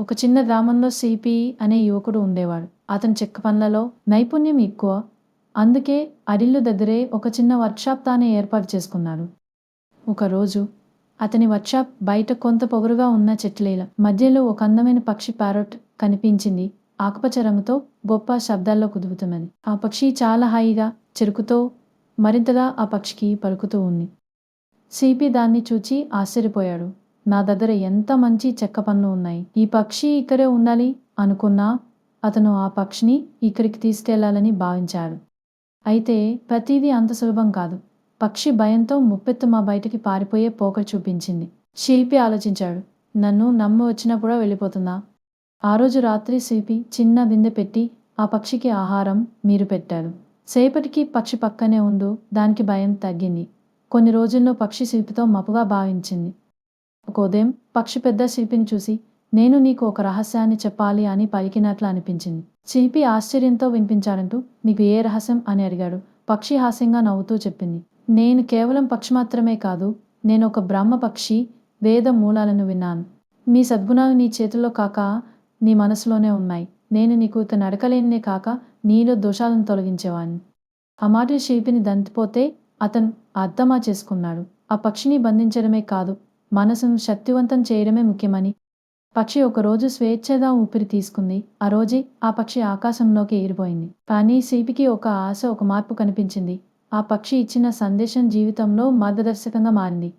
ఒక చిన్న గ్రామంలో సిపి అనే యువకుడు ఉండేవాడు. అతని చెక్క పనులలో నైపుణ్యం ఎక్కువ. అందుకే అడిల్లు దగ్గరే ఒక చిన్న వర్క్షాప్ తానే ఏర్పాటు చేసుకున్నాడు. ఒకరోజు అతని వర్క్షాప్ బయట కొంత పొగరుగా ఉన్న చెట్లేల మధ్యలో ఒక అందమైన పక్షి ప్యారట్ కనిపించింది. ఆకుపచ్చ రంగుతో గొప్ప శబ్దాల్లో కుదుపుతున్నది. ఆ పక్షి చాలా హాయిగా చెరుకుతో మరింతగా ఆ పక్షికి పలుకుతూ ఉంది. సిపి దాన్ని చూచి ఆశ్చర్యపోయాడు. నా దగ్గర ఎంత మంచి చెక్క పనులు ఉన్నాయి? ఈ పక్షి ఇక్కడే ఉండాలి అనుకున్నా అతను ఆ పక్షిని ఇక్కడికి తీసుకెళ్ళాలని భావించాడు. అయితే ప్రతిదీ అంత సులభం కాదు. పక్షి భయంతో ముప్పెత్తు మా బయటికి పారిపోయే పోక చూపించింది. శిల్పి ఆలోచించాడు. నన్ను నమ్ము వచ్చినప్పుడో వెళ్ళిపోతుందా? ఆ రోజు రాత్రి శిల్పి చిన్న బిందె పెట్టి ఆ పక్షికి ఆహారం మీరు పెట్టారు సేపటికి పక్షి పక్కనే ఉండు దానికి భయం తగ్గింది. కొన్ని రోజుల్లో పక్షి శిల్పితో మపుగా భావించింది. ఒక ఉదయం పక్షి పెద్ద శిల్పిని చూసి నేను నీకు ఒక రహస్యాన్ని చెప్పాలి అని పలికినట్లు అనిపించింది. శిల్పి ఆశ్చర్యంతో వినిపించాలంటూ నీకు ఏ రహస్యం? అని అడిగాడు. పక్షి హాస్యంగా నవ్వుతూ చెప్పింది నేను కేవలం పక్షి మాత్రమే కాదు నేను ఒక బ్రహ్మ పక్షి వేద మూలాలను విన్నాను. నీ సద్గుణాలు నీ చేతుల్లో కాక నీ మనసులోనే ఉన్నాయి. నేను నీకు ఇక నడకలేనినే కాక నీలో దోషాలను తొలగించేవాడిని ఆ మాట శిల్పిని దంతిపోతే అతను అర్థమా చేసుకున్నాడు ఆ పక్షిని బంధించడమే కాదు మనసును శక్తివంతం చేయడమే ముఖ్యమని. పక్షి ఒకరోజు స్వేచ్ఛగా ఊపిరి తీసుకుంది. ఆ రోజే ఆ పక్షి ఆకాశంలోకి ఎగిరిపోయింది కానీ శిల్పికి ఒక ఆశ ఒక మార్పు కనిపించింది. ఆ పక్షి ఇచ్చిన సందేశం జీవితంలో మార్గదర్శకంగా మారింది.